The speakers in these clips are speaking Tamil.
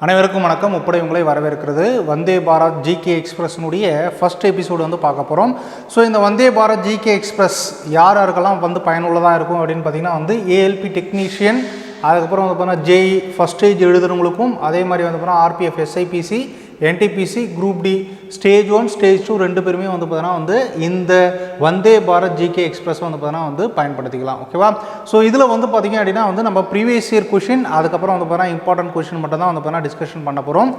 அனைவருக்கும் வணக்கம். முப்படை உங்களை வரவேற்கிறது. வந்தே பாரத் ஜிகே எக்ஸ்பிரஸ்னுடைய ஃபஸ்ட் எபிசோடு வந்து பார்க்க போகிறோம் ஸோ இந்த வந்தே பாரத் ஜிகே எக்ஸ்பிரஸ் யார் யாருக்கெல்லாம் வந்து பயனுள்ளதாக இருக்கும் அப்படின்னு பார்த்தீங்கன்னா வந்து ஏஎல்பி டெக்னீஷியன் அதுக்கப்புறம் வந்து பார்த்தீங்கன்னா ஜேஇ ஃபஸ்ட் ஸ்டேஜ் எழுதுறவங்களுக்கும் அதே மாதிரி வந்து பார்த்தீங்கன்னா RPF SIPC NTPC group D stage one stage two ரெண்டு பேருமே வந்து பார்த்தீங்கன்னா வந்து இந்த வந்தே பாரத் ஜிகே எக்ஸ்பிரஸ் வந்து பார்த்தீங்கன்னா வந்து பயன்படுத்திக்கலாம் ஓகேவா ஸோ இதில் வந்து பார்த்தீங்க அப்படின்னா வந்து நம்ம ப்ரீவியஸ் இயர் கொஷின் அதுக்கப்புறம் வந்து பார்த்தீங்கன்னா இம்பார்ட்டன்ட் கொஷின் மட்டும் தான் வந்து பார்த்தீங்கன்னா டிஸ்கஷன் பண்ண போகிறோம்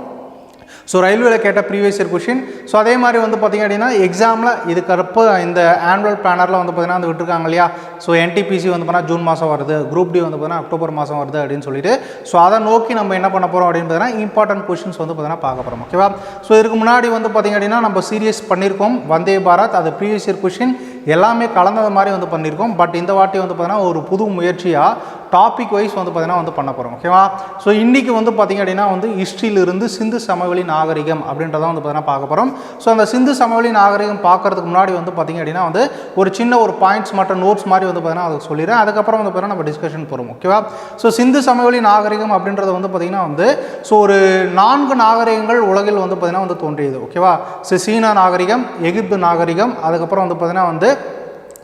ஸோ ரயில்வேல கேட்ட ப்ரீவியஸ் இயர் கொஷின் ஸோ அதே மாதிரி வந்து பார்த்திங்க அப்படின்னா எக்ஸாமில் இதுக்கப்புறப்ப இந்த ஆனுவல் பிளானரில் வந்து பார்த்திங்கன்னா வந்து விட்டுருக்காங்க இல்லையா? ஸோ என்டிபிசி வந்து பார்த்தீங்கன்னா ஜூன் மாதம் வருது. குரூப் டி வந்து பார்த்தீங்கன்னா அக்டோபர் மாதம் வருது அப்படின்னு சொல்லிட்டு. ஸோ அதை நோக்கி நம்ம என்ன பண்ண போகிறோம் அப்படின்னு பார்த்தீங்கன்னா இம்பார்ட்டன்ட் கொஷின்ஸ் வந்து பார்த்தீங்கன்னா பார்க்க போகிறோம் ஓகேவா ஸோ இதுக்கு முன்னாடி வந்து பார்த்திங்க அப்படின்னா நம்ம சீரியஸ் பண்ணியிருக்கோம் வந்தே பாரத் அது ப்ரீவியஸ் இயர் கொஷின் எல்லாமே கலந்தது மாதிரி வந்து பண்ணியிருக்கோம் பட் இந்த வாட்டி வந்து பார்த்தீங்கன்னா ஒரு புது முயற்சியாக டாபிக் வைஸ் வந்து பார்த்திங்கன்னா வந்து பண்ண போகிறோம் ஓகேவா ஸோ இன்றைக்கி வந்து பார்த்திங்க அப்படின்னா வந்து ஹிஸ்ட்ரியிலிருந்து சிந்து சமவெளி நாகரிகம் அப்படின்றத வந்து பார்த்திங்கன்னா பார்க்க போகிறோம் ஸோ அந்த சிந்து சமவெளி நாகரிகம் பார்க்கறதுக்கு முன்னாடி வந்து பார்த்திங்க அப்படின்னா வந்து ஒரு சின்ன ஒரு பாயிண்ட்ஸ் மற்றும் நோட்ஸ் மாதிரி வந்து பார்த்திங்கன்னா அதுக்கு சொல்லிடுறேன். அதுக்கப்புறம் வந்து பார்த்திங்கன்னா நம்ம டிஸ்கஷன் போகிறோம் ஓகேவா ஸோ சிந்து சமவெளி நாகரிகம் அப்படின்றது வந்து பார்த்திங்கன்னா வந்து ஸோ ஒரு நான்கு நாகரிகங்கள் உலகில் வந்து பார்த்திங்கன்னா வந்து தோன்றியது ஓகேவா ஸோ சீனா நாகரிகம் எகிப்து நாகரிகம் அதுக்கப்புறம் வந்து பார்த்திங்கன்னா வந்து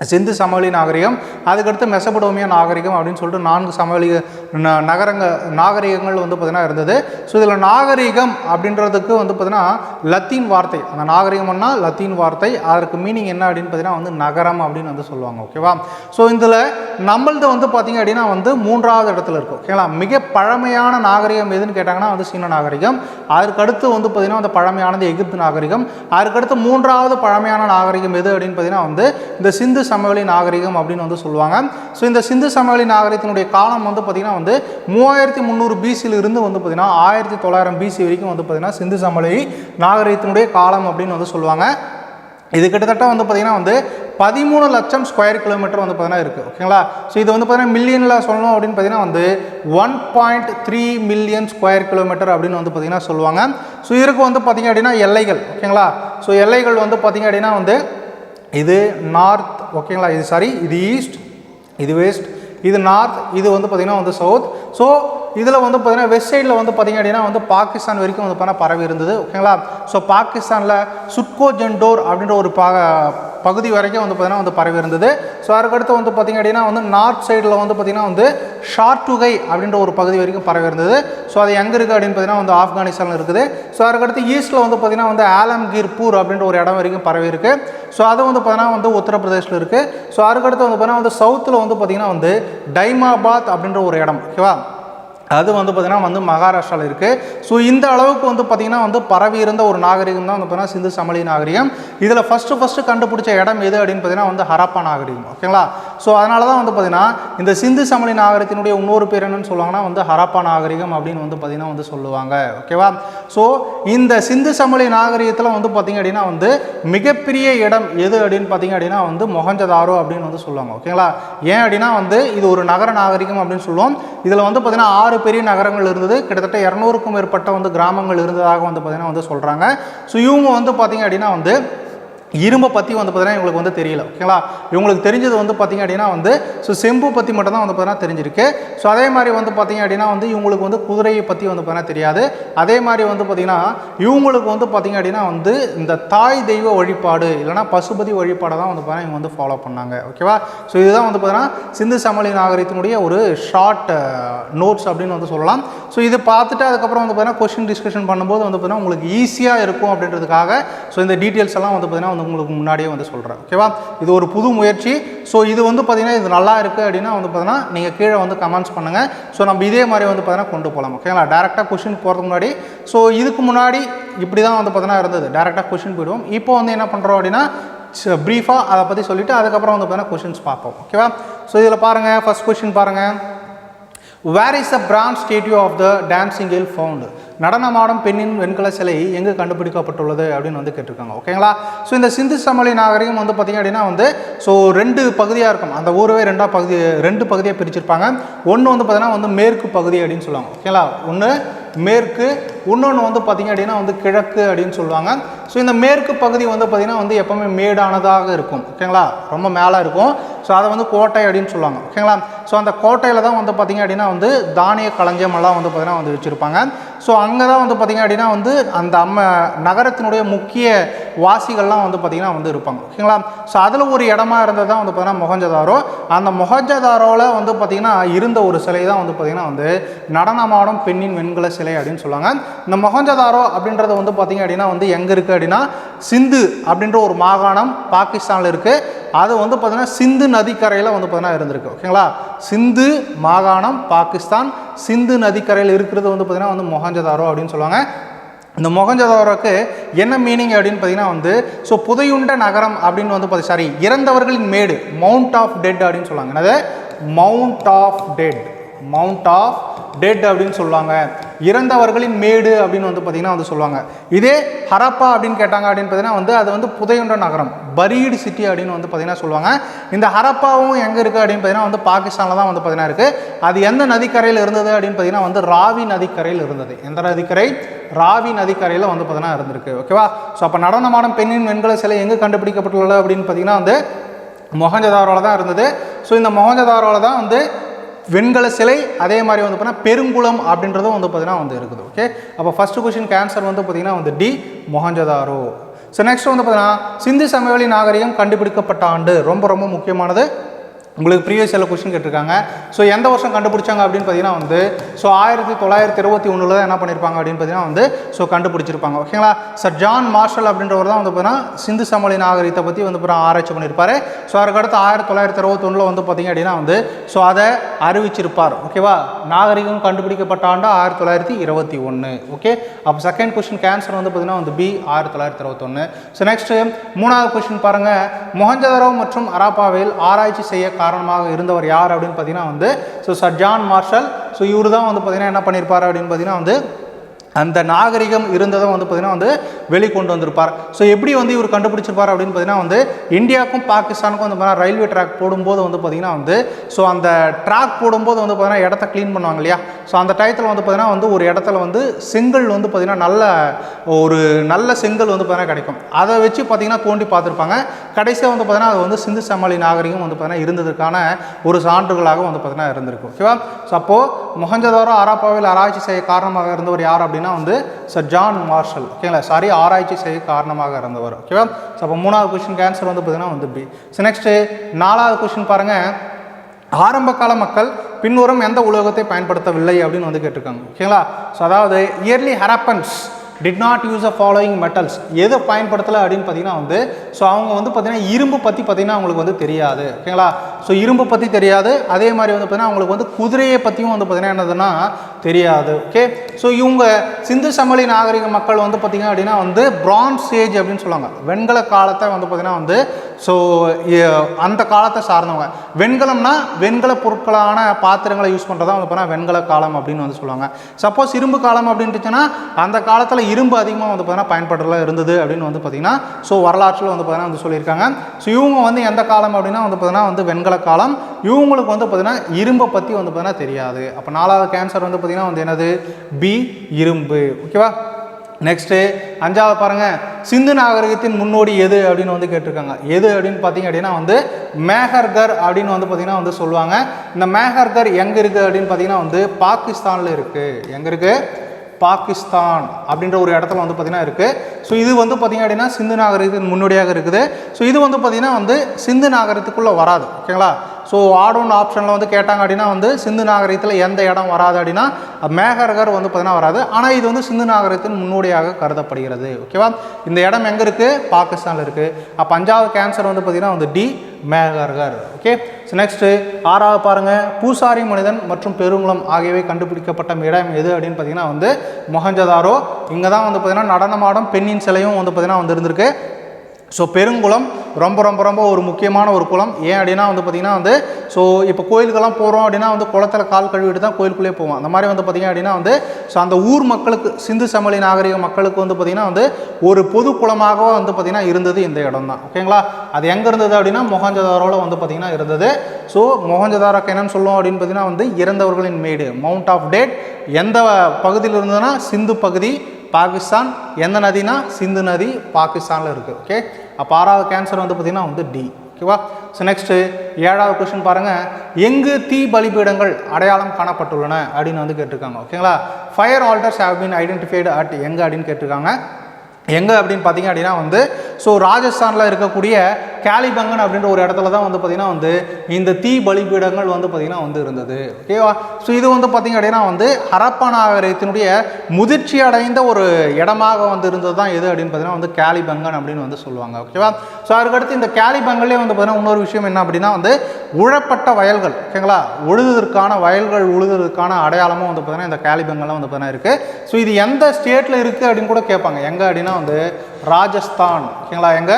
சிந்து சமவெளி நாகரிகம் அதுக்கடுத்து மெசபடோமியா நாகரிகம் அப்படின்னு சொல்லிட்டு நான்கு சமவெளி ந- நகரங்க நாகரிகங்கள் வந்து பார்த்திங்கன்னா இருந்தது. ஸோ இதில் நாகரிகம் அப்படின்றதுக்கு வந்து பார்த்திங்கன்னா லத்தீன் வார்த்தை. அந்த நாகரிகம்னா லத்தீன் வார்த்தை. அதற்கு மீனிங் என்ன அப்படின்னு பார்த்தீங்கன்னா வந்து நகரம் அப்படின்னு வந்து சொல்லுவாங்க. ஓகேவா ஸோ இதில் நம்மளது வந்து பார்த்திங்க அப்படின்னா வந்து மூன்றாவது இடத்துல இருக்கும் ஓகேங்களா மிக பழமையான நாகரிகம் எதுன்னு கேட்டாங்கன்னா வந்து சீன நாகரிகம். அதற்கடுத்து வந்து பார்த்திங்கன்னா வந்து பழமையானது எகிப்து நாகரிகம். அதற்கடுத்து மூன்றாவது பழமையான நாகரிகம் எது அப்படின்னு பார்த்தீங்கன்னா வந்து இந்த சிந்து சமவெளி நாகரிகம் அப்படின்னு வந்து சொல்லுவாங்க. ஸோ இந்த சிந்து சமவெளி நாகரிகத்தினுடைய காலம் வந்து பார்த்திங்கன்னா வந்து மூவாயிரத்தி முந்நூறு பிசியிலிருந்து வந்து பார்த்திங்கன்னா ஆயிரத்தி தொள்ளாயிரம் பிசி வரைக்கும் வந்து பார்த்திங்கன்னா சிந்து சமவெளி நாகரிகத்தினுடைய காலம் அப்படின்னு வந்து சொல்லுவாங்க. இது கிட்டத்தட்ட வந்து பார்த்திங்கன்னா வந்து பதிமூணு லட்சம் ஸ்கொயர் கிலோமீட்டர் வந்து பார்த்தீங்கன்னா இருக்குது ஓகேங்களா ஸோ இது வந்து பார்த்தீங்கன்னா மில்லியனில் சொல்லணும் அப்படின்னு பார்த்தீங்கன்னா வந்து one point three million square kilometre அப்படின்னு வந்து பார்த்தீங்கன்னா சொல்லுவாங்க. ஸோ இதுக்கு வந்து பார்த்திங்க அப்படின்னா எல்லைகள். ஓகேங்களா ஸோ எல்லைகள் வந்து பார்த்திங்க அப்படின்னா வந்து இது நார்த் ஓகேங்களா? இது சாரி இது ஈஸ்ட் இது வெஸ்ட் இது நார்த் இது வந்து பார்த்திங்கன்னா வந்து சவுத். ஸோ இதில் வந்து பார்த்திங்கன்னா வெஸ்ட் சைடில் வந்து பார்த்திங்க அப்படின்னா வந்து பாகிஸ்தான் வரைக்கும் வந்து பார்த்தீங்கன்னா பரவி இருந்தது ஓகேங்களா? ஸோ பாகிஸ்தானில் சுட்கோ ஜெண்டோர் அப்படின்ற ஒரு பா பகுதி வரைக்கும் வந்து பார்த்தீங்கன்னா வந்து பரவி இருந்தது. ஸோ அதுக்கடுத்து வந்து பார்த்திங்க அப்படின்னா வந்து நார்த் சைடில் வந்து பார்த்திங்கன்னா வந்து ஷார்டுகை அப்படின்ற ஒரு பகுதி வரைக்கும் பரவி இருந்தது. ஸோ அது எங்கே இருக்குது அப்படின்னு பார்த்தீங்கன்னா வந்து ஆப்கானிஸ்தானில் இருக்குது. ஸோ அதுக்கடுத்து ஈஸ்ட்டில் வந்து பார்த்திங்கன்னா வந்து ஆலம்கீர்பூர் அப்படின்ற ஒரு இடம் வரைக்கும் பரவி இருக்குது ஸோ அது வந்து பார்த்தீங்கன்னா வந்து உத்தரப்பிரதேசில் இருக்குது ஸோ அதுக்கடுத்து வந்து பார்த்திங்கன்னா வந்து சவுத்தில் வந்து பார்த்திங்கன்னா வந்து டைமாபாத் அப்படின்ற ஒரு இடம். ஓகேவா அது வந்து பார்த்திங்கன்னா வந்து மகாராஷ்டிராவில் இருக்குது ஸோ இந்த அளவுக்கு வந்து பார்த்திங்கன்னா வந்து பரவி இருந்த ஒரு நாகரிகம் தான் வந்து பார்த்திங்கன்னா சிந்து சமளி நாகரிகம். இதில் ஃபஸ்ட்டு ஃபஸ்ட்டு கண்டுபிடிச்ச இடம் எது அப்படின்னு பார்த்தீங்கன்னா வந்து ஹரப்பா நாகரிகம். ஓகேங்களா ஸோ அதனால தான் வந்து பார்த்திங்கன்னா இந்த சிந்து சமளி நாகரிகத்தினுடைய இன்னொரு பேர் என்னன்னு சொல்லுவாங்கன்னா வந்து ஹரப்பா நாகரிகம் அப்படின்னு வந்து பார்த்திங்கன்னா வந்து சொல்லுவாங்க. ஓகேவா ஸோ இந்த சிந்து சமளி நாகரிகத்தில் வந்து பார்த்திங்க அப்படின்னா வந்து மிகப்பெரிய இடம் எது அப்படின்னு பார்த்திங்க அப்படின்னா வந்து மொஹஞ்சதாரோ அப்படின்னு வந்து சொல்லுவாங்க. ஓகேங்களா ஏன் அப்படின்னா வந்து இது ஒரு நகர நாகரிகம் அப்படின்னு சொல்லுவோம். இதில் வந்து பார்த்திங்கன்னா ஆறு பெரிய நகரங்கள் இருந்தது. கிட்டத்தட்ட இரநூறுக்கும் மேற்பட்ட வந்து கிராமங்கள் இருந்ததாக வந்து பார்த்திங்கன்னா வந்து சொல்கிறாங்க ஸோ இவங்க வந்து பார்த்திங்க அப்படின்னா வந்து இரும்பை பற்றி வந்து பார்த்தீங்கன்னா இவங்களுக்கு வந்து தெரியல ஓகேங்களா? இவங்களுக்கு தெரிஞ்சது வந்து பார்த்திங்க அப்படின்னா வந்து ஸோ செம்பு பற்றி மட்டும் தான் வந்து பார்த்தீங்கன்னா தெரிஞ்சிருக்கு. ஸோ அதே மாதிரி வந்து பார்த்திங்க அப்படின்னா வந்து இவங்களுக்கு வந்து குதிரையை பற்றி வந்து பார்த்தீங்கன்னா தெரியாது. அதே மாதிரி வந்து பார்த்திங்கன்னா இவங்களுக்கு வந்து பார்த்திங்க அப்படின்னா வந்து இந்த தாய் தெய்வ வழிபாடு இல்லைனா பசுபதி வழிபாடை தான் வந்து பார்த்தீங்கன்னா இவங்க வந்து ஃபாலோ பண்ணாங்க ஓகேவா? ஸோ இதுதான் வந்து பார்த்தீங்கன்னா சிந்து சமலி நாகரிகத்தினுடைய ஒரு ஷார்ட் நோட்ஸ் uh, அப்படின்னு வந்து சொல்லலாம். ஸோ இது பார்த்துட்டு அதுக்கப்புறம் வந்து பார்த்தீங்கன்னா கொஸ்டின் டிஸ்கஷன் பண்ணும்போது வந்து பார்த்தீங்கன்னா உங்களுக்கு ஈஸியாக இருக்கும் அப்படின்றதுக்காக ஸோ இந்த டீட்டெயில்ஸ் எல்லாம் வந்து பார்த்தீங்கன்னா வந்து உங்களுக்கு முன்னாடியே வந்து சொல்கிறேன் ஓகேவா இது ஒரு புது முயற்சி. ஸோ இது வந்து பார்த்திங்கன்னா இது நல்லா இருக்குது அப்படின்னா வந்து பார்த்தீங்கன்னா நீங்கள் கீழே வந்து கமெண்ட்ஸ் பண்ணுங்கள் ஸோ நம்ம இதே மாதிரி வந்து பார்த்தீங்கன்னா கொண்டு போகலாம் ஓகேங்களா டேரெக்டாக கொஷின் போகிறதுக்கு முன்னாடி ஸோ இதுக்கு முன்னாடி இப்படி தான் வந்து பார்த்தீங்கன்னா இருந்தது. டேரெக்டாக கொஷின் போயிடுவோம். இப்போ வந்து என்ன பண்ணுறோம் அப்படின்னா ப்ரீஃபாக அதை பற்றி சொல்லிவிட்டு அதுக்கப்புறம் வந்து பார்த்தீங்கன்னா கொஷின்ஸ் பார்ப்போம் ஓகேவா ஸோ இதில் பாருங்கள் ஃபஸ்ட் கொஷின் பாருங்கள் where is the bronze statue of the dancing hill found நடனமாடும் பெண்ணின் வெண்கல சிலை எங்கே கண்டுபிடிக்கப்பட்டுள்ளது அப்படின்னு வந்து கேட்டிருக்காங்க. ஓகேங்களா ஸோ இந்த சிந்து சமவெளி நாகரிகம் வந்து பார்த்திங்க அப்படின்னா வந்து ஸோ ரெண்டு பகுதியாக இருக்கும். அந்த ஊரவே ரெண்டாக பகுதி ரெண்டு பகுதியாக பிரிச்சிருப்பாங்க. ஒன்று வந்து பார்த்தீங்கன்னா வந்து மேற்கு பகுதி அப்படின்னு சொல்லுவாங்க. ஓகேங்களா ஒன்று மேற்கு இன்னொன்று வந்து பார்த்திங்க அப்படின்னா வந்து கிழக்கு அப்படின்னு சொல்லுவாங்க. ஸோ இந்த மேற்கு பகுதி வந்து பார்த்திங்கன்னா வந்து எப்போவுமே மேடானதாக இருக்கும். ஓகேங்களா ரொம்ப மேலே இருக்கும். ஸோ அதை வந்து கோட்டை அப்படின்னு சொல்லுவாங்க. ஓகேங்களா ஸோ அந்த கோட்டையில் தான் வந்து பார்த்திங்க அப்படின்னா வந்து தானிய களஞ்சியம் எல்லாம் வந்து பார்த்திங்கன்னா வந்து வச்சுருப்பாங்க. ஸோ அங்கே தான் வந்து பார்த்திங்க அப்படின்னா வந்து அந்த அம்ம நகரத்தினுடைய முக்கிய வாசிகள்லாம் வந்து பார்த்திங்கன்னா வந்து இருப்பாங்க. ஓகேங்களா ஸோ அதில் ஒரு இடமா இருந்தது தான் வந்து பார்த்திங்கன்னா மொஹஞ்சதாரோ. அந்த மொஹஞ்சதாரோவில் வந்து பார்த்திங்கன்னா இருந்த ஒரு சிலை தான் வந்து பார்த்திங்கன்னா வந்து நடனமாடும் பெண்ணின் வெண்கல சிலை அப்படின்னு சொல்லுவாங்க. இந்த மொஹஞ்சதாரோ அப்படின்றது வந்து பார்த்திங்க அப்படின்னா வந்து எங்கே இருக்குது அப்படின்னா சிந்து அப்படின்ற ஒரு மாகாணம் பாகிஸ்தானில் இருக்குது அது வந்து பார்த்திங்கன்னா சிந்து நதிக்கரையில் வந்து பார்த்திங்கன்னா இருந்திருக்கு ஓகேங்களா சிந்து மாகாணம் பாகிஸ்தான் சிந்து நதிக்கரையில் இருக்கிறது வந்து பார்த்திங்கன்னா வந்து மொஹஞ்சதாரோ அப்படின்னு சொல்லுவாங்க. இந்த மொஹஞ்சதாரோக்கு என்ன மீனிங் அப்படின்னு பார்த்தீங்கன்னா வந்து ஸோ புதையுண்ட நகரம் அப்படின்னு வந்து பார்த்து சாரி இறந்தவர்களின் மேடு மவுண்ட் ஆஃப் டெட் அப்படின்னு சொல்லுவாங்க. என்னது? Mound of dead mound of dead அப்படின்னு சொல்லுவாங்க. இறந்தவர்களின் மேடு அப்படின்னு வந்து பார்த்திங்கன்னா வந்து சொல்லுவாங்க. இதே ஹரப்பா அப்படின்னு கேட்டாங்க அப்படின்னு பார்த்தீங்கன்னா வந்து அது வந்து புதையுண்ட நகரம் பரீடு சிட்டி அப்படின்னு வந்து பார்த்திங்கன்னா சொல்லுவாங்க. இந்த ஹரப்பாவும் எங்கே இருக்குது அப்படின்னு பார்த்தீங்கன்னா வந்து பாகிஸ்தானில் தான் வந்து பார்த்திங்கன்னா இருக்குது அது எந்த நதிக்கரையில் இருந்தது அப்படின்னு பார்த்தீங்கன்னா வந்து ராவி நதிக்கரையில் இருந்தது. எந்த நதிக்கரை? ராவி நதிக்கரையில் வந்து பார்த்தீங்கன்னா இருந்திருக்கு. ஓகேவா ஸோ அப்போ நடனமான பெண்ணின் வெண்கல சிலை எங்கே கண்டுபிடிக்கப்பட்டுள்ளது அப்படின்னு பார்த்தீங்கன்னா வந்து மொஹஞ்சதாரோவில் தான் இருந்தது. ஸோ இந்த மொஹஞ்சதாரோவில் தான் வந்து வெண்கல சிலை அதே மாதிரி வந்து பார்த்தீங்கன்னா பெருங்குளம் அப்படின்றதும் வந்து பார்த்தீங்கன்னா வந்து இருக்குது ஓகே அப்போ ஃபஸ்ட்டு கொஷின் கேன்சர் வந்து பார்த்தீங்கன்னா வந்து டி மொஹஞ்சதாரோ. ஸோ நெக்ஸ்ட் வந்து பார்த்தீங்கன்னா சிந்து சமவெளி நாகரிகம் கண்டுபிடிக்கப்பட்ட ஆண்டு ரொம்ப ரொம்ப முக்கியமானது. உங்களுக்கு ப்ரீவியஸ் இயரில் கொஷின் கேட்டிருக்காங்க. ஸோ எந்த வருஷம் கண்டுபிடிச்சாங்க அப்படின்னு பார்த்தீங்கன்னா வந்து ஸோ ஆயிரத்தி தொள்ளாயிரத்தி இருபத்தி ஒன்றில் தான் என்ன பண்ணியிருப்பாங்க அப்படின்னு பார்த்தீங்கன்னா வந்து ஸோ கண்டுபிடிச்சிருப்பாங்க. ஓகேங்களா சார் ஜான் மார்ஷல் அப்படின்றவர் தான் வந்து பார்த்தீங்கன்னா சிந்து சமவெளி நாகரிகத்தை பற்றி வந்து அப்புறம் ஆராய்ச்சி பண்ணியிருப்பார் ஸோ அதுக்கடுத்து ஆயிரத்தி தொள்ளாயிரத்தி இருபத்தொன்னில் வந்து பார்த்தீங்க அப்படின்னா வந்து ஸோ அதை அறிவிச்சிருப்பார். ஓகேவா நாகரிகம் கண்டுபிடிக்கப்பட்ட ஆண்டு ஆயிரத்தி தொள்ளாயிரத்தி இருபத்தி ஒன்று ஓகே அப்போ செகண்ட் கொஷின் கேன்சர் வந்து பார்த்தீங்கன்னா வந்து பி ஆயிரத்தி தொள்ளாயிரத்தி இருபத்தொன்று ஸோ நெக்ஸ்ட்டு மூணாவது கொஷின் பாருங்கள் மொஹஞ்சதரோ மற்றும் அராப்பாவில் ஆராய்ச்சி செய்ய காரணமாக இருந்தவர் யார் அப்படின்னு பார்த்தீங்கன்னா வந்து so sir John Marshall so இவர் தான் வந்து பார்த்தீங்கன்னா என்ன பண்ணியிருப்பார் அப்படின்னு பார்த்தீங்கன்னா வந்து அந்த நாகரிகம் இருந்ததை வந்து பார்த்திங்கன்னா வந்து வெளிக்கொண்டு வந்திருப்பார் ஸோ எப்படி வந்து இவர் கண்டுபிடிச்சிருப்பார் அப்படின்னு பார்த்தீங்கன்னா வந்து இந்தியாவுக்கும் பாகிஸ்தானுக்கும் வந்து பார்த்தீங்கன்னா ரயில்வே ட்ராக் போடும்போது வந்து பார்த்திங்கன்னா வந்து ஸோ அந்த ட்ராக் போடும்போது வந்து பார்த்திங்கன்னா இடத்த க்ளீன் பண்ணுவாங்க இல்லையா ஸோ அந்த டயத்தில் வந்து பார்த்திங்கன்னா வந்து ஒரு இடத்துல வந்து செங்கல் வந்து பார்த்திங்கன்னா நல்ல ஒரு நல்ல செங்கல் வந்து பார்த்திங்கன்னா கிடைக்கும் அதை வச்சு பார்த்திங்கன்னா தோண்டி பார்த்துருப்பாங்க கடைசியாக வந்து பார்த்திங்கன்னா அது வந்து சிந்து சமாளி நாகரிகம் வந்து பார்த்திங்கன்னா இருந்ததுக்கான ஒரு சான்றுகளாக வந்து பார்த்திங்கன்னா இருந்திருக்கும் ஓகேவா ஸோ அப்போது மொஹஞ்சதாரோ அராப்பாவில் ஆராய்ச்சி செய்ய காரணமாக இருந்தவர் யார் அப்படின்னு வந்து சர் ஜான் மார்ஷல் ஓகேங்களா சாரி ஆராய்ச்சி செய்ய காரணமாக இருந்தவர் ஓகேவா ஸோ அப்போ மூணாவது கொஷின் கேன்சர் வந்து பார்த்தீங்கன்னா வந்து பி ஸோ நெக்ஸ்ட்டு நாலாவது கொஷின் பாருங்கள் ஆரம்ப கால மக்கள் பின்வரும் எந்த உலோகத்தை பயன்படுத்தவில்லை அப்படின்னு வந்து கேட்டிருக்காங்க ஓகேங்களா ஸோ அதாவது early Harappans did not use a following metals எதை பயன்படுத்தலை அப்படின்னு பார்த்தீங்கன்னா வந்து ஸோ அவங்க வந்து பார்த்தீங்கன்னா இரும்பு பற்றி பார்த்தீங்கன்னா அவங்களுக்கு வந்து தெரியாது ஓகேங்களா ஸோ இரும்பு பற்றி தெரியாது. அதே மாதிரி வந்து பார்த்தீங்கன்னா அவங்களுக்கு வந்து குதிரையை பற்றியும் வந்து பார்த்தீங்கன்னா என்னதுன்னா தெரியாது. ஓகே ஸோ இவங்க சிந்து சமவெளி நாகரிக மக்கள் வந்து பார்த்திங்க அப்படின்னா வந்து பிரான்ஸ் ஏஜ் அப்படின்னு சொல்லுவாங்க. வெண்கல காலத்தை வந்து பார்த்திங்கன்னா வந்து ஸோ அந்த காலத்தை சார்ந்தவங்க. வெண்கலம்னா வெண்கல பொருட்களான பாத்திரங்களை யூஸ் பண்ணுறதா வந்து பார்த்தீங்கன்னா வெண்கல காலம் அப்படின்னு வந்து சொல்லுவாங்க. சப்போஸ் இரும்பு காலம் அப்படின்ட்டுச்சுன்னா அந்த காலத்தில் இரும்பு அதிகமாக வந்து பார்த்தீங்கன்னா பயன்பாடுல இருந்தது அப்படின்னு வந்து பார்த்திங்கன்னா ஸோ வரலாற்றில் வந்து பார்த்தீங்கன்னா வந்து சொல்லியிருக்காங்க. ஸோ இவங்க வந்து எந்த காலம் அப்படின்னா வந்து பார்த்தீங்கன்னா வந்து வெண்கல காலம் இவங்களுக்கு வந்து பார்த்திங்கன்னா இரும்பை பற்றி வந்து பார்த்தீங்கன்னா தெரியாது. அப்போ நாலாவது கேன்சர் வந்து பார்த்திங்கன்னா வந்து என்னது? பி இரும்பு. ஓகேவா நெக்ஸ்ட்டு அஞ்சாவது பாருங்கள் சிந்து நாகரிகத்தின் முன்னோடி எது அப்படின்னு வந்து கேட்டிருக்காங்க. எது அப்படின்னு பார்த்தீங்க அப்படின்னா வந்து மேஹர்கர் அப்படின்னு வந்து பார்த்திங்கன்னா வந்து சொல்லுவாங்க. இந்த மேஹர்கர் எங்கே இருக்குது அப்படின்னு பார்த்தீங்கன்னா வந்து பாகிஸ்தானில் இருக்குது எங்கே இருக்குது பாகிஸ்தான் அப்படின்ற ஒரு இடத்துல வந்து பார்த்திங்கன்னா இருக்குது ஸோ இது வந்து பார்த்திங்க அப்படின்னா சிந்து நாகரிகத்தின் முன்னோடியாக இருக்குது. ஸோ இது வந்து பார்த்திங்கன்னா வந்து சிந்து நாகரத்துக்குள்ளே வராது. ஓகேங்களா ஸோ ஆடோன் ஆப்ஷனில் வந்து கேட்டாங்க அப்படின்னா வந்து சிந்து நாகரிகத்தில் எந்த இடம் வராது அப்படின்னா மேகர்கர் வந்து பார்த்திங்கன்னா வராது. ஆனால் இது வந்து சிந்து நாகரிகத்தின் முன்னோடியாக கருதப்படுகிறது. ஓகேவா இந்த இடம் எங்கே இருக்குது பாகிஸ்தானில் இருக்குது அப்போ கேன்சர் வந்து பார்த்திங்கன்னா வந்து டி மேகர்கர். ஓகே நெக்ஸ்ட்டு ஆறாவது பாருங்கள் பூசாரி மனிதன் மற்றும் பெருங்குளம் ஆகியவை கண்டுபிடிக்கப்பட்ட இடம் எது அப்படின்னு பார்த்தீங்கன்னா வந்து மொஹஞ்சதாரோ. இங்கே தான் வந்து பார்த்திங்கன்னா நடனமாடும் பெண்ணின் சிலையும் வந்து பார்த்திங்கன்னா வந்து இருந்திருக்கு ஸோ பெருங்குளம் ரொம்ப ரொம்ப ரொம்ப ஒரு முக்கியமான ஒரு குளம். ஏன் அப்படின்னா வந்து பார்த்திங்கன்னா வந்து ஸோ இப்போ கோயிலுக்கெல்லாம் போகிறோம் அப்படின்னா வந்து குளத்தில் கால் கழுவிட்டு தான் கோயிலுக்குள்ளே போவோம். அந்த மாதிரி வந்து பார்த்திங்க அப்படின்னா வந்து ஸோ அந்த ஊர் மக்களுக்கு சிந்து சமவெளி நாகரிக மக்களுக்கு வந்து பார்த்திங்கன்னா வந்து ஒரு பொது குளமாக வந்து பார்த்திங்கன்னா இருந்தது இந்த இடம் தான். ஓகேங்களா அது எங்கே இருந்தது அப்படின்னா மொஹஞ்சதாரோவில் வந்து பார்த்திங்கன்னா இருந்தது. ஸோ மொஹஞ்சதாரோக்கு என்னன்னு சொல்லுவோம் அப்படின்னு பார்த்தீங்கன்னா வந்து இறந்தவர்களின் மேடு மவுண்ட் ஆஃப் டேட் எந்த பகுதியில் இருந்ததுன்னா சிந்து பகுதி பாகிஸ்தான். எந்த நதினா சிந்து நதி பாகிஸ்தானில் இருக்குது ஓகே அப்போ ஆறாவது கேன்சர் வந்து பார்த்திங்கன்னா வந்து டி ஓகேவா ஸோ நெக்ஸ்ட்டு ஏழாவது கொஸ்டின் பாருங்கள் எங்கு தீ பலிபீடங்கள் அடையாளம் காணப்பட்டுள்ளன அப்படின்னு வந்து கேட்டிருக்காங்க. ஓகேங்களா fire altars have been identified at எங்கே அப்படின்னு கேட்டிருக்காங்க. எங்கே அப்படின்னு பார்த்தீங்க அப்படின்னா வந்து ஸோ ராஜஸ்தானில் இருக்கக்கூடிய கேலிபங்கன் அப்படின்ற ஒரு இடத்துல தான் வந்து பார்த்திங்கன்னா வந்து இந்த தீ பலிபீடங்கள் வந்து பார்த்திங்கன்னா வந்து இருந்தது. ஓகேவா ஸோ இது வந்து பார்த்திங்க அப்படின்னா வந்து ஹரப்பா நாகரிகத்தினுடைய முதிர்ச்சி அடைந்த ஒரு இடமாக வந்து இருந்தது தான் எது அப்படின்னு பார்த்தீங்கன்னா வந்து கேலிபங்கன் அப்படின்னு வந்து சொல்லுவாங்க. ஓகேவா ஸோ அதுக்கடுத்து இந்த கேலிபங்கல்லே வந்து பார்த்திங்கன்னா இன்னொரு விஷயம் என்ன அப்படின்னா வந்து உழப்பட்ட வயல்கள். ஓகேங்களா உழுதுதற்கான வயல்கள் உழுதுறதுக்கான அடையாளமும் வந்து பார்த்திங்கன்னா இந்த கேலிபங்கல்லாம் வந்து பார்த்திங்கன்னா இருக்குது ஸோ இது எந்த ஸ்டேட்டில் இருக்குது அப்படின்னு கூட கேட்பாங்க. எங்கே அப்படின்னா வந்து ராஜஸ்தான் ஓகேங்களா? எங்கே?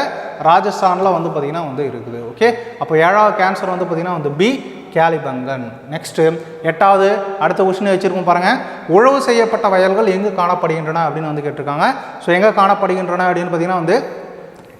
ராஜஸ்தானில் வந்து பார்த்திங்கன்னா வந்து இருக்குது ஓகே? அப்போ ஏழாவது கேன்சர் வந்து பார்த்திங்கன்னா வந்து பி கேலிபங்கன். நெக்ஸ்ட்டு எட்டாவது அடுத்த கொஸ்டின் வச்சுருக்கோம் பாருங்கள் உழவு செய்யப்பட்ட வயல்கள் எங்கு காணப்படுகின்றன அப்படின்னு வந்து கேட்டிருக்காங்க. ஸோ எங்கே காணப்படுகின்றன அப்படின்னு பார்த்தீங்கன்னா வந்து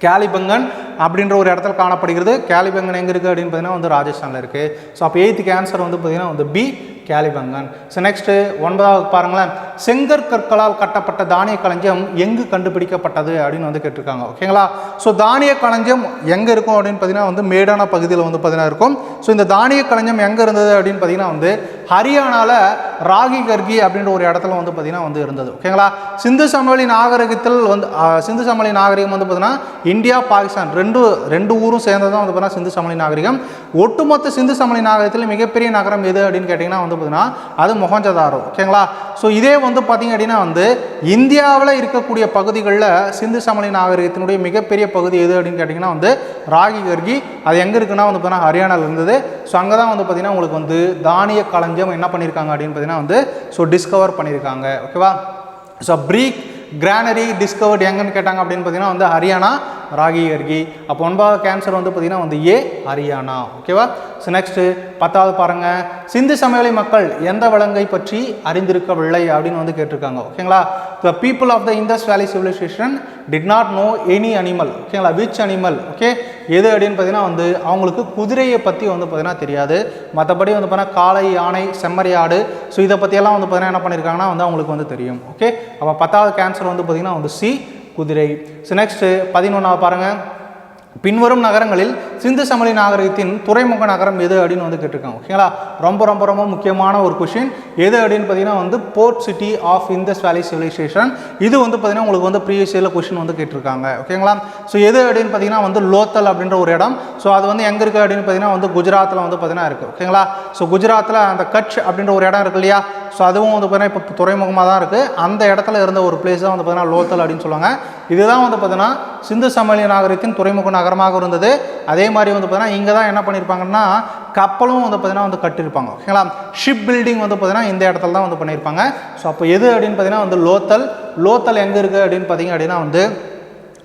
கேலிபங்கன் அப்படின்ற ஒரு இடத்துல காணப்படுகிறது. கேலிபங்கன் எங்கே இருக்குது அப்படின்னு பார்த்தீங்கன்னா வந்து ராஜஸ்தானில் இருக்குது ஸோ அப்போ எயித்துக்கு ஆன்சர் வந்து பார்த்தீங்கன்னா வந்து பி கேலிபங்கன். ஸோ நெக்ஸ்ட்டு ஒன்பதாவது பாருங்களேன். செங்கற்கற்களால் கட்டப்பட்ட தானிய களஞ்சியம் எங்கு கண்டுபிடிக்கப்பட்டது அப்படின்னு வந்து கேட்டிருக்காங்க. ஓகேங்களா ஸோ தானிய களஞ்சியம் எங்கே இருக்கும் அப்படின்னு பார்த்தீங்கன்னா வந்து மேடான பகுதியில் வந்து பார்த்தீங்கன்னா இருக்கும். ஸோ இந்த தானிய களஞ்சியம் எங்கே இருந்தது அப்படின்னு பார்த்தீங்கன்னா வந்து ஹரியானாவில் ராகி கர்கி அப்படின்ற ஒரு இடத்துல வந்து பார்த்தீங்கன்னா வந்து இருந்தது. ஓகேங்களா சிந்து சமவெளி நாகரிகத்தில் வந்து சிந்து சமவெளி நாகரிகம் வந்து பார்த்தீங்கன்னா இந்தியா பாகிஸ்தான் ரெண்டு ரெண்டு ஊரும் சேர்ந்தது தான் வந்து பார்த்தீங்கன்னா சிந்து சமவெளி நாகரிகம். ஒட்டுமொத்த சிந்து சமணி நாகரிகத்தில் மிகப்பெரிய நகரம் எது அப்படின்னு கேட்டிங்கன்னா வந்து பார்த்தீங்கன்னா அது மொஹஞ்சதாரோ ஓகேங்களா? ஸோ இதே வந்து பார்த்தீங்க அப்படின்னா வந்து இந்தியாவில் இருக்கக்கூடிய பகுதிகளில் சிந்து சமணி நாகரிகத்தினுடைய மிகப்பெரிய பகுதி எது அப்படின்னு கேட்டிங்கன்னா வந்து ராகி கர்கி. அது எங்கே இருக்குன்னா வந்து பார்த்தீங்கன்னா ஹரியானாவில் இருந்தது. ஸோ அங்கே தான் வந்து பார்த்திங்கன்னா உங்களுக்கு வந்து தானிய களஞ்சியம் என்ன பண்ணியிருக்காங்க அப்படின்னு பார்த்தீங்கன்னா வந்து ஸோ டிஸ்கவர் பண்ணியிருக்காங்க ஓகேவா? ஸோ ப்ரீக் கிரானரி டிஸ்கவர்ட் எங்கன்னு கேட்டாங்க அப்படின்னு பார்த்தீங்கன்னா வந்து ஹரியானா ராகி கர்கி அப்போ ஒன்பதாவது கேன்சர் வந்து பார்த்தீங்கன்னா வந்து ஏ ஹரியானா. ஓகேவா ஸோ நெக்ஸ்ட்டு பத்தாவது பாருங்கள் சிந்து சமவெளி மக்கள் எந்த விலங்கை பற்றி அறிந்திருக்கவில்லை அப்படின்னு வந்து கேட்டிருக்காங்க. ஓகேங்களா the people of the Indus valley civilization did not know any animal ஓகேங்களா விச் அனிமல் ஓகே எது அப்படின்னு பார்த்தீங்கன்னா வந்து அவங்களுக்கு குதிரையை பற்றி வந்து பார்த்தீங்கன்னா தெரியாது. மற்றபடி வந்து பார்த்தீங்கன்னா காளை யானை செம்மறியாடு. ஸோ இதை பற்றியெல்லாம் வந்து பார்த்தீங்கன்னா என்ன பண்ணியிருக்காங்கன்னா வந்து அவங்களுக்கு வந்து தெரியும். ஓகே அப்போ பத்தாவது கேன்சர் வந்து பார்த்தீங்கன்னா வந்து சி குதிரை. ஸோ நெக்ஸ்ட்டு பதினொன்றாவது பாருங்கள் பின்வரும் நகரங்களில் சிந்து சமலி நாகரிகத்தின் துறைமுக நகரம் எது அப்படின்னு வந்து கேட்டிருக்காங்க. ஓகேங்களா ரொம்ப ரொம்ப ரொம்ப முக்கியமான ஒரு கொஷின் எது அப்படின்னு பார்த்தீங்கன்னா வந்து port city of Indus valley civilisation இது வந்து பார்த்தீங்கன்னா உங்களுக்கு வந்து ப்ரீவியஸ் இயரில் கொஷின் வந்து கேட்டிருக்காங்க. ஓகேங்களா ஸோ எது அப்படின்னு பார்த்தீங்கன்னா வந்து லோத்தல் அப்படின்ற ஒரு இடம். ஸோ அது வந்து எங்கே இருக்குது அப்படின்னு பார்த்தீங்கன்னா வந்து குஜராத்தில் வந்து பார்த்தீங்கன்னா இருக்குது ஓகேங்களா ஸோ குஜராத்தில் அந்த கட்ச் அப்படின்ற ஒரு இடம் இருக்கு இல்லையா? ஸோ அதுவும் வந்து பார்த்தீங்கன்னா இப்போ துறைமுகமாக தான் இருக்குது அந்த இடத்துல இருந்த ஒரு பிளேஸ் தான் வந்து பார்த்தீங்கன்னா லோத்தல் அப்படின்னு சொல்லுவாங்க. இதுதான் வந்து பார்த்தீங்கன்னா சிந்து சமவெளி நாகரிகத்தின் துறைமுக நகரமாக இருந்தது. அதே மாதிரி வந்து பார்த்தீங்கன்னா இங்கே தான் என்ன பண்ணியிருப்பாங்கன்னா கப்பலும் வந்து பார்த்தீங்கன்னா வந்து கட்டியிருப்பாங்க. ஓகேங்களா? ஷிப் பில்டிங் வந்து பார்த்தீங்கன்னா இந்த இடத்துல தான் வந்து பண்ணியிருப்பாங்க. ஸோ அப்போ எது அப்படின்னு பார்த்தீங்கன்னா வந்து லோத்தல். லோத்தல் எங்கே இருக்குது அப்படின்னு பார்த்தீங்க அப்படின்னா வந்து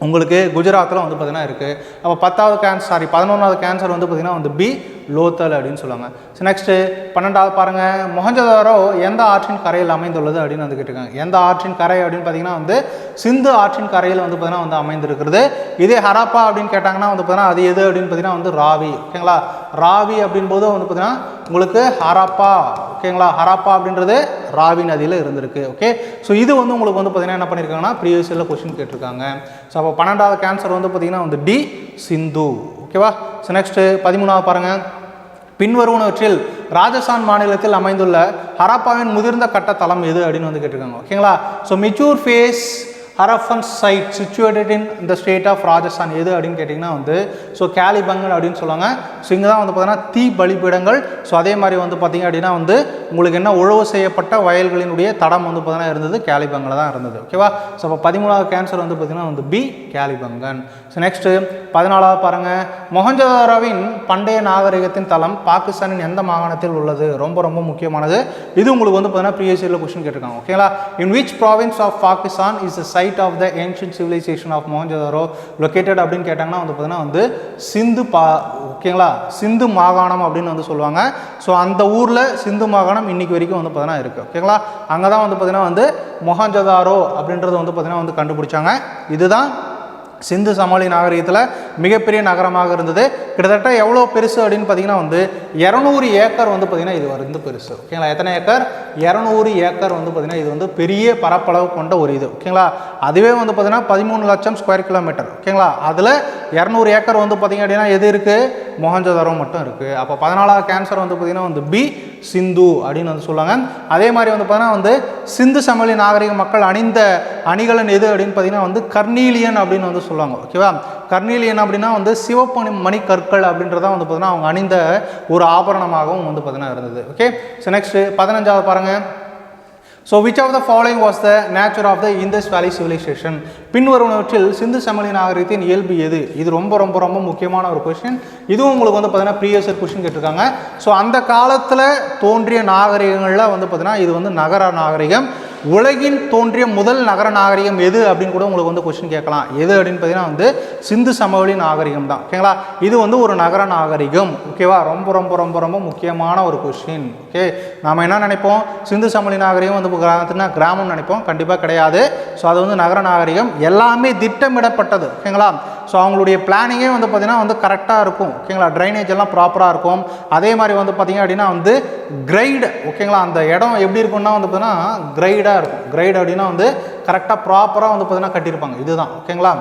உங்களுக்கு குஜராத்தில் வந்து பார்த்தீங்கன்னா இருக்குது அப்போ பத்தாவது கேன்சர் சாரி பதினொன்றாவது கேன்சர் வந்து பார்த்தீங்கன்னா வந்து பி லோத்தல் அப்படின்னு சொல்லுவாங்க. ஸோ நெக்ஸ்ட்டு பன்னெண்டாவது பாருங்கள் மொஹஞ்சதாரோ எந்த ஆற்றின் கரையில் அமைந்துள்ளது அப்படின்னு வந்து கேட்டிருக்காங்க. எந்த ஆற்றின் கரை அப்படின்னு பார்த்தீங்கன்னா வந்து சிந்து ஆற்றின் கரையில் வந்து பார்த்தீங்கன்னா வந்து அமைந்திருக்கிறது. இதே ஹராப்பா அப்படின்னு கேட்டாங்கன்னா வந்து பார்த்தீங்கன்னா அது எது அப்படின்னு பார்த்தீங்கன்னா வந்து ராவி. ஓகேங்களா ராவி அப்படின்போது வந்து பார்த்தீங்கன்னா உங்களுக்கு ஹராப்பா. ஓகேங்களா ஹராப்பா அப்படின்றது ராவி நதியில் இருந்திருக்கு. ஓகே ஸோ இது வந்து உங்களுக்கு வந்து பார்த்தீங்கன்னா என்ன பண்ணியிருக்காங்கன்னா ப்ரீவியஸ் இயரில் கொஸ்டின் கேட்டிருக்காங்க. ஸோ அப்போ பன்னெண்டாவது கேன்சர் வந்து பார்த்தீங்கன்னா வந்து டி சிந்து. ஓகேவா ஸோ நெக்ஸ்ட்டு பதிமூணாவது பாருங்கள் பின்வருவனவற்றில் ராஜஸ்தான் மாநிலத்தில் அமைந்துள்ள ஹராப்பாவின் முதிர்ந்த கட்ட தளம் எது அப்படின்னு வந்து கேட்டிருக்காங்க. ஓகேங்களா so mature phase Harappan site situated in இந்த ஸ்டேட் ஆஃப் ராஜஸ்தான் எது அப்படின்னு கேட்டிங்கன்னா வந்து ஸோ கேலிபங்கல் அப்படின்னு சொல்லுவாங்க. ஸோ இங்கே தான் வந்து பார்த்தீங்கன்னா தீ பலிபீடங்கள். ஸோ அதே மாதிரி வந்து பார்த்தீங்க அப்படின்னா வந்து உங்களுக்கு என்ன உழவு செய்யப்பட்ட வயல்களினுடைய தடம் வந்து பார்த்தீங்கன்னா இருந்தது கேலிபங்கில் தான் இருந்தது. ஓகேவா ஸோ இப்போ பதிமூணாவது கேன்சர் வந்து பார்த்திங்கன்னா வந்து பி கேலிபங்கன் ஸோ நெக்ஸ்ட்டு பதினாலாவது பாருங்கள் மொஹஞ்சதாரோவின் பண்டைய நாகரிகத்தின் தளம் பாகிஸ்தானின் எந்த மாகாணத்தில் உள்ளது? ரொம்ப ரொம்ப முக்கியமானது. இது உங்களுக்கு வந்து பார்த்தீங்கன்னா பிஎஸ்சியில் கொஸ்டின் கேட்டிருக்காங்க. ஓகேங்களா in which province of Pakistan is the site of the ancient civilization of Mohenjodaro located அப்படின்னு கேட்டாங்கன்னா வந்து பார்த்தீங்கன்னா வந்து சிந்து பா ஓகேங்களா சிந்து மாகாணம் அப்படின்னு வந்து சொல்லுவாங்க. ஸோ அந்த ஊரில் சிந்து மாகாணம் இன்னைக்கு வரைக்கும் வந்து பார்த்தீங்கன்னா இருக்குது ஓகேங்களா அங்கே தான் வந்து பார்த்தீங்கன்னா வந்து மொஹஞ்சதாரோ அப்படின்றது வந்து பார்த்தீங்கன்னா வந்து கண்டுபிடிச்சாங்க. இதுதான் சிந்து சமாளி நாகரிகத்தில் மிகப்பெரிய நகரமாக இருந்தது. கிட்டத்தட்ட எவ்வளோ பெருசு அப்படின்னு பார்த்தீங்கன்னா வந்து இரநூறு ஏக்கர் வந்து பார்த்திங்கன்னா இது வந்து பெருசு. ஓகேங்களா எத்தனை ஏக்கர்? இரநூறு ஏக்கர் வந்து பார்த்திங்கன்னா இது வந்து பெரிய பரப்பளவு கொண்ட ஒரு இது. ஓகேங்களா அதுவே வந்து பார்த்திங்கன்னா பதிமூணு லட்சம் ஸ்கொயர் கிலோமீட்டர் ஓகேங்களா அதில் இரநூறு ஏக்கர் வந்து பார்த்திங்க அப்படின்னா எது இருக்குது மொஹஞ்சதாரம் மட்டும் இருக்குது அப்போ பதினாலாவது கேன்சர் வந்து பார்த்திங்கன்னா வந்து பி சிந்து அப்படின்னு வந்து சொல்லுவாங்க. அதே மாதிரி வந்து பார்த்தீங்கன்னா வந்து சிந்து சமவெளி நாகரிக மக்கள் அணிந்த அணிகலன் எது அப்படின்னு பார்த்தீங்கன்னா வந்து கர்னீலியன் அப்படின்னு வந்து சொல்லுவாங்க. ஓகேவா கர்னீலியன் அப்படின்னா வந்து சிவப்பு மணி கற்கள் அப்படின்றதான் வந்து பார்த்தீங்கன்னா அவங்க அணிந்த ஒரு ஆபரணமாகவும் வந்து பார்த்தீங்கன்னா இருந்தது. ஓகே ஸோ நெக்ஸ்ட்டு பதினஞ்சாவது பாருங்கள் so which of the following was the nature of the Indus valley civilisation பின்வருவனவற்றில் சிந்து சமலி நாகரிகத்தின் இயல்பு எது? இது ரொம்ப ரொம்ப ரொம்ப முக்கியமான ஒரு கொஷின் இதுவும் உங்களுக்கு வந்து பார்த்தீங்கன்னா ப்ரீவியஸ் கொஷின் கேட்டிருக்காங்க. ஸோ அந்த காலத்தில் தோன்றிய நாகரிகங்களில் வந்து பார்த்தீங்கன்னா இது வந்து நகர நாகரிகம். உலகின் தோன்றிய முதல் நகர நாகரிகம் எது அப்படின்னு கூட உங்களுக்கு வந்து கொஸ்டின் கேட்கலாம். எது அப்படின்னு பார்த்தீங்கன்னா வந்து சிந்து சமவெளி நாகரிகம் தான். ஓகேங்களா இது வந்து ஒரு நகர நாகரிகம். ஓகேவா ரொம்ப ரொம்ப ரொம்ப ரொம்ப முக்கியமான ஒரு கொஸ்டின் ஓகே நாம என்ன நினைப்போம்? சிந்து சமவெளி நாகரிகம் வந்து கிராமத்துனா கிராமம் நினைப்போம். கண்டிப்பாக கிடையாது. ஸோ அது வந்து நகர நாகரிகம். எல்லாமே திட்டமிடப்பட்டது. ஓகேங்களா ஸோ அவங்களுடைய பிளானிங்கே வந்து பார்த்திங்கன்னா வந்து கரெக்டாக இருக்கும். ஓகேங்களா ட்ரைனேஜ் எல்லாம் ப்ராப்பராக இருக்கும். அதே மாதிரி வந்து பார்த்திங்க அப்படின்னா வந்து கிரைடு ஓகேங்களா அந்த இடம் எப்படி இருக்கும்னா வந்து பார்த்தீங்கன்னா கிரைடாக இருக்கும். கிரைடு அப்படின்னா வந்து கரெக்டாக ப்ராப்பராக வந்து பார்த்திங்கன்னா கட்டியிருப்பாங்க. இதுதான். ஓகேங்களா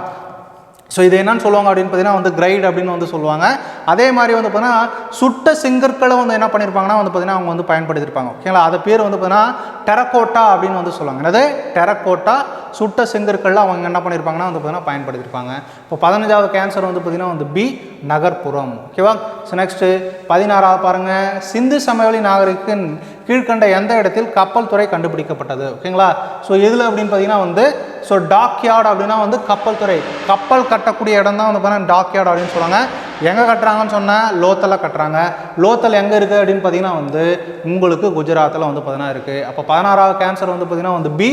ஸோ இது என்னன்னு சொல்லுவாங்க அப்படின்னு பார்த்தீங்கன்னா வந்து கிரைட் அப்படின்னு வந்து சொல்லுவாங்க. அதே மாதிரி வந்து பார்த்தீங்கன்னா சுட்ட செங்கற்களை வந்து என்ன பண்ணியிருப்பாங்கன்னா வந்து பார்த்தீங்கன்னா அவங்க வந்து பயன்படுத்தியிருப்பாங்க ஓகேங்களா அது பேர் வந்து பார்த்தீங்கன்னா டெரக்கோட்டா அப்படின்னு வந்து சொல்லுவாங்க. என்னது? டெரக்கோட்டா சுட்ட செங்கற்களில் அவங்க என்ன பண்ணியிருப்பாங்கன்னா வந்து பார்த்தீங்கன்னா பயன்படுத்தியிருப்பாங்க இப்போ பதினஞ்சாவது கேன்சர் வந்து பார்த்தீங்கன்னா வந்து பி நகர்ப்புறம். ஓகேவா ஸோ நெக்ஸ்ட்டு பதினாறாவது பாருங்கள் சிந்து சமவெளி நாகரிகத்தின் கீழ்கண்ட எந்த இடத்தில் கப்பல் துறை கண்டுபிடிக்கப்பட்டது? ஓகேங்களா ஸோ எதில் அப்படின்னு பார்த்தீங்கன்னா வந்து ஸோ டாக் யார்டு அப்படின்னா வந்து கப்பல் துறை. கப்பல் கட்டக்கூடிய இடம் தான் வந்து பார்த்தீங்கன்னா டாக் யார்டு அப்படின்னு சொல்லுவாங்க. எங்கே கட்டுறாங்கன்னு சொன்னால் லோத்தலில் கட்டுறாங்க. லோத்தல் எங்கே இருக்குது அப்படின்னு பார்த்தீங்கன்னா வந்து உங்களுக்கு குஜராத்தில் வந்து பார்த்தீங்கன்னா இருக்குது அப்போ பதினாறாவது கேன்சர் வந்து பார்த்தீங்கன்னா வந்து பி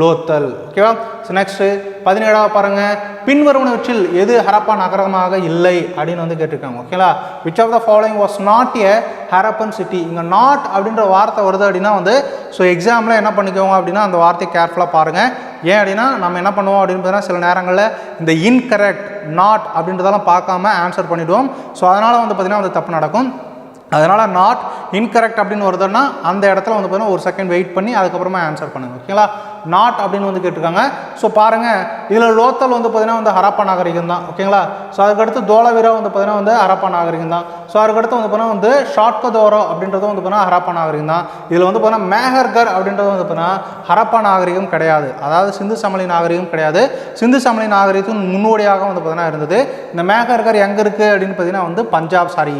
லோத்தல். ஓகேவா நெக்ஸ்ட்டு பதினேழாவது பாருங்கள் பின்வருவனவற்றில் எது ஹரப்பா நகரமாக இல்லை அப்படின்னு வந்து கேட்டிருக்காங்க. ஓகேங்களா which of the following was not a Harappan city இங்கே நாட் அப்படின்ற வார்த்தை வருது அப்படின்னா வந்து ஸோ எக்ஸாமில் என்ன பண்ணிக்கோங்க அப்படின்னா அந்த வார்த்தையை கேர்ஃபுல்லாக பாருங்கள் ஏன் அப்படின்னா நம்ம என்ன பண்ணுவோம் அப்படின்னு பார்த்தீங்கன்னா சில நேரங்களில் இந்த இன்கரெக்ட் நாட் அப்படின்றதெல்லாம் பார்க்காம ஆன்சர் பண்ணிவிடுவோம் ஸோ அதனால் வந்து பார்த்திங்கன்னா வந்து தப்பு நடக்கும். அதனால் நாட் இன்கரெக்ட் அப்படின்னு வருதுன்னா அந்த இடத்துல வந்து பார்த்தீங்கன்னா ஒரு செகண்ட் வெயிட் பண்ணி அதுக்கப்புறமா ஆன்சர் பண்ணுங்கள் ஓகேங்களா நாட் அப்படின்னு வந்து கேட்டிருக்காங்க. ஸோ பாருங்கள் இதில் லோத்தல் வந்து பார்த்தீங்கன்னா வந்து ஹரப்பா நாகரிகம் தான். ஓகேங்களா ஸோ அதுக்கடுத்து தோலவீரா வந்து பார்த்தீங்கன்னா வந்து ஹரப்பா நாகரிகம் தான். ஸோ அதுக்கடுத்து வந்து பார்த்தீங்கன்னா வந்து ஷாட்கதோரோ அப்படின்றது வந்து பார்த்தீங்கன்னா ஹரப்பா நாகரிகம் தான். இதில் வந்து பார்த்தீங்கன்னா மேஹர்கர் அப்படின்றது வந்து பார்த்தீங்கன்னா ஹரப்பா நாகரிகம் கிடையாது. அதாவது சிந்து சமலி நாகரிகம் கிடையாது. சிந்து சமலி நாகரிகத்தின் முன்னோடியாக வந்து பார்த்தீங்கன்னா இருந்தது. இந்த மேகர்கர் எங்கே இருக்குது அப்படின்னு பார்த்தீங்கன்னா வந்து பஞ்சாப் சாரி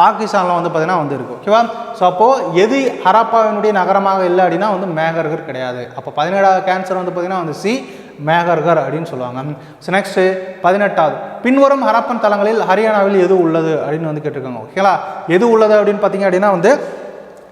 பாகிஸ்தானில் வந்து பார்த்தீங்கன்னா வந்து இருக்குது ஓகேவா ஸோ அப்போது எது ஹரப்பாவினுடைய நகரமாக இல்லை அப்படின்னா வந்து மேகர்கர் கிடையாது. அப்போ பதினேழாவது கேன்சர் வந்து பார்த்தீங்கன்னா வந்து சி மேகர்கர் அப்படின்னு சொல்லுவாங்க. ஸோ நெக்ஸ்ட்டு பதினெட்டாவது. பின்வரும் ஹரப்பன் தலங்களில் ஹரியானாவில் எது உள்ளது அப்படின்னு வந்து கேட்டிருக்காங்க. ஓகேங்களா எது உள்ளது அப்படின்னு பார்த்தீங்க அப்படின்னா வந்து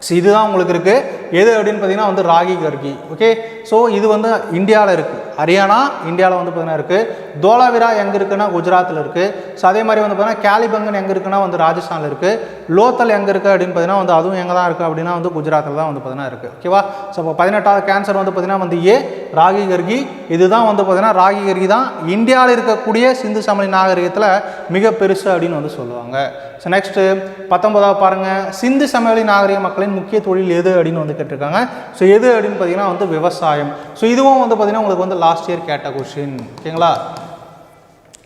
ஸோ இதுதான் உங்களுக்கு இருக்குது எது அப்படின்னு பார்த்தீங்கன்னா வந்து ராகி கர்கி. ஓகே ஸோ இது வந்து இந்தியாவில் இருக்குது ஹரியானா இந்தியாவில் வந்து பார்த்தீங்கன்னா இருக்குது தோலாவிரா எங்கே இருக்குன்னா குஜராத்தில் இருக்குது ஸோ அதே மாதிரி வந்து பார்த்தீங்கன்னா கேலிபங்கன் எங்கே இருக்குன்னா வந்து ராஜஸ்தானில் இருக்குது லோத்தல் எங்கே இருக்குது அப்படின்னு பார்த்தீங்கன்னா வந்து அதுவும் எங்கே தான் இருக்குது அப்படின்னா வந்து குஜராத்தில் தான் வந்து பார்த்தீங்கன்னா இருக்குது ஓகேவா ஸோ இப்போ பதினெட்டாவது கேன்சர் வந்து பார்த்தீங்கன்னா வந்து ஏ ராகி கர்கி. இதுதான் வந்து பார்த்தீங்கன்னா ராகி கர்கி தான் இந்தியாவில் இருக்கக்கூடிய சிந்து சமணி நாகரிகத்தில் மிக பெருசு அப்படின்னு வந்து சொல்லுவாங்க. ஸோ நெக்ஸ்ட்டு பத்தொன்பதாவது பாருங்கள் சிந்து சமவெளி நாகரிக மக்களின் முக்கிய தொழில் எது அப்படின்னு வந்து கேட்டிருக்காங்க. ஸோ எது அப்படின்னு பார்த்தீங்கன்னா வந்து விவசாயம். ஸோ இதுவும் வந்து பார்த்தீங்கன்னா உங்களுக்கு வந்து லாஸ்ட் இயர் கேட்ட கொஷின் ஓகேங்களா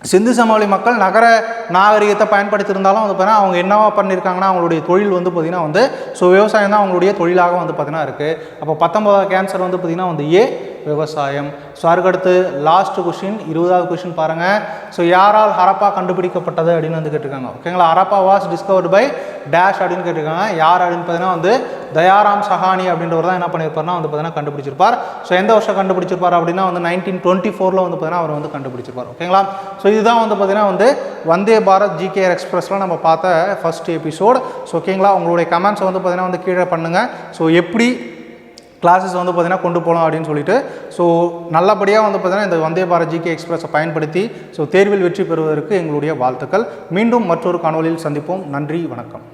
சிந்து சமவெளி மக்கள் நகர நாகரிகத்தை பயன்படுத்தியிருந்தாலும் வந்து பார்த்தீங்கன்னா அவங்க என்னவா பண்ணியிருக்காங்கன்னா அவங்களுடைய தொழில் வந்து பார்த்திங்கன்னா வந்து ஸோ விவசாயம் தான் அவங்களுடைய தொழிலாக வந்து பார்த்தீங்கன்னா இருக்குது அப்போ பத்தொன்பதாவது கேன்சர் வந்து பார்த்திங்கன்னா வந்து ஏ விவசாயம். ஸோ அதுக்கடுத்து லாஸ்ட் கொஷின் இருபதாவது கொஷின் பாருங்கள் ஸோ யாரால் ஹரப்பா கண்டுபிடிக்கப்பட்டது அப்படின்னு வந்து கேட்டிருக்காங்க. ஓகேங்களா Harappa was discovered by dash அப்படின்னு கேட்டிருக்காங்க. யார் அப்படின்னு பார்த்தீங்கன்னா வந்து தயாராம் சஹானி அப்படின்றவர் தான் என்ன பண்ணியிருப்பார்னா வந்து பார்த்தீங்கன்னா கண்டுபிடிச்சிருப்பார். ஸோ எந்த வருஷம் கண்டுபிடிச்சிருப்பார் அப்படின்னா வந்து நைன்டீன் டுவெண்ட்டி ஃபோரில் வந்து பார்த்தீங்கன்னா அவர் வந்து கண்டுபிடிச்சிருப்பார். ஓகேங்களா ஸோ இதுதான் வந்து பார்த்தீங்கன்னா வந்து வந்தே பாரத் ஜிகேஆர் எக்ஸ்பிரஸில் நம்ம பார்த்த ஃபர்ஸ்ட் எபிசோட் ஸோ ஓகேங்களா உங்களுடைய கமெண்ட்ஸை வந்து பார்த்தீங்கன்னா வந்து கீழே பண்ணுங்கள் ஸோ எப்படி கிளாஸஸ் வந்து பார்த்திங்கன்னா கொண்டு போகலாம் அப்படின்னு சொல்லிட்டு ஸோ நல்லபடியாக வந்து பார்த்திங்கன்னா இந்த வந்தே பாரத் ஜிகே எக்ஸ்பிரஸை பயன்படுத்தி ஸோ தேர்வில் வெற்றி பெறுவதற்கு எங்களுடைய வாழ்த்துக்கள். மீண்டும் மற்றொரு காணொலியில் சந்திப்போம். நன்றி வணக்கம்.